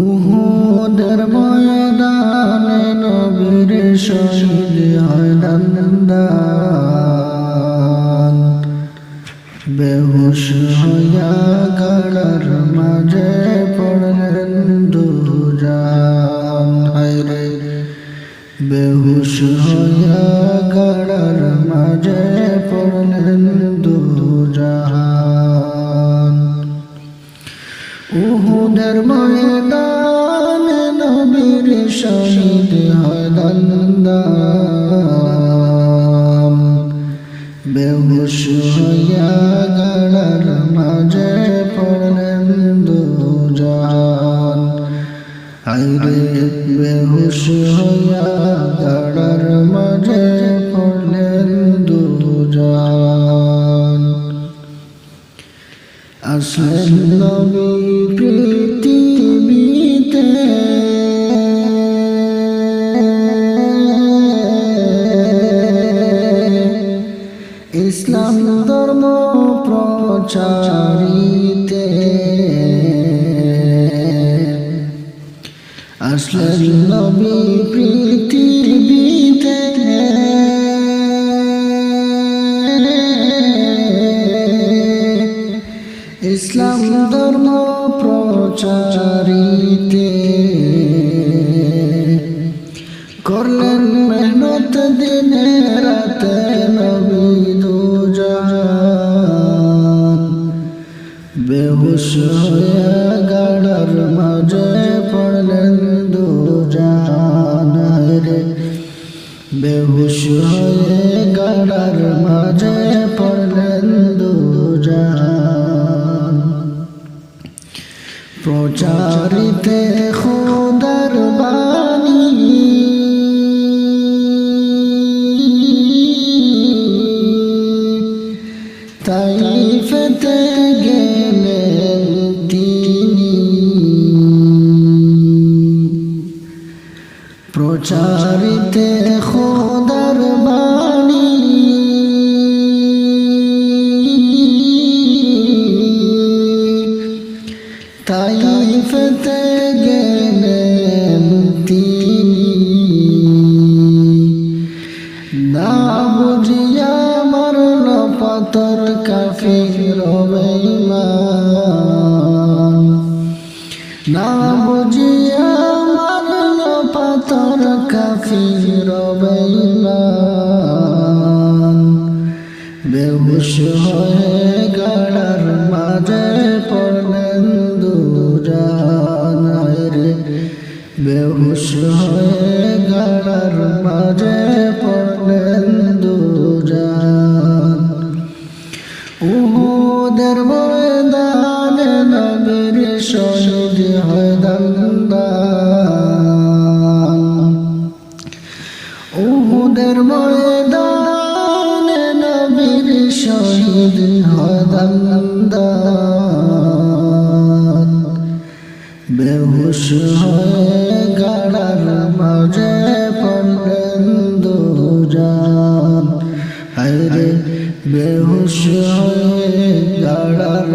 উহুদের ময়দানে নবীর শহীদ নন্দন। বেহুশ হইয়া গাড়ার মাঝে পড়লেন দুজান। হায়রে বেহুশ হইয়া গাড়ার মাঝে উহুদের ময়দান নবীর শহীদ দন্দন। বেহুশ হইয়া গড়ার মাঝে পড়লেন দুজন। আইরে আসলেন নবী পৃথিবীতে ইসলাম ধর্ম প্রচারিতে আসলেন নবী পৃথিবীতে ইসলাম ধর্ম প্রচারিতে করলেন মেহনত দিনে রাতে নবী দুজান। বেহুশ গাড়ার মাঝে পড়লেন দুজান রে। গাড়ার মাঝে পড়লেন তাই ফেতে গেলেন তিনি প্রচারিতে খোদার বাণী। তাই ফেতে গেলেন তিনি। না বুঝিয়া মরল পাতর বুঝিয়া মরল পাতর কাফির বেঈমান বেহুশ হয়ে গাড়ার মাঝে পড়লেন দুজান বেহুশ হয়ে গাড়ার মাঝে হয় দন্দান উহুদের ময়দানে নবীর শহীদ হয় দন্দান বেহুশ হয়ে গাড়ার মাঝে পড়লেন দুজান। হায়রে, বেহুশ হয়ে গাড়ার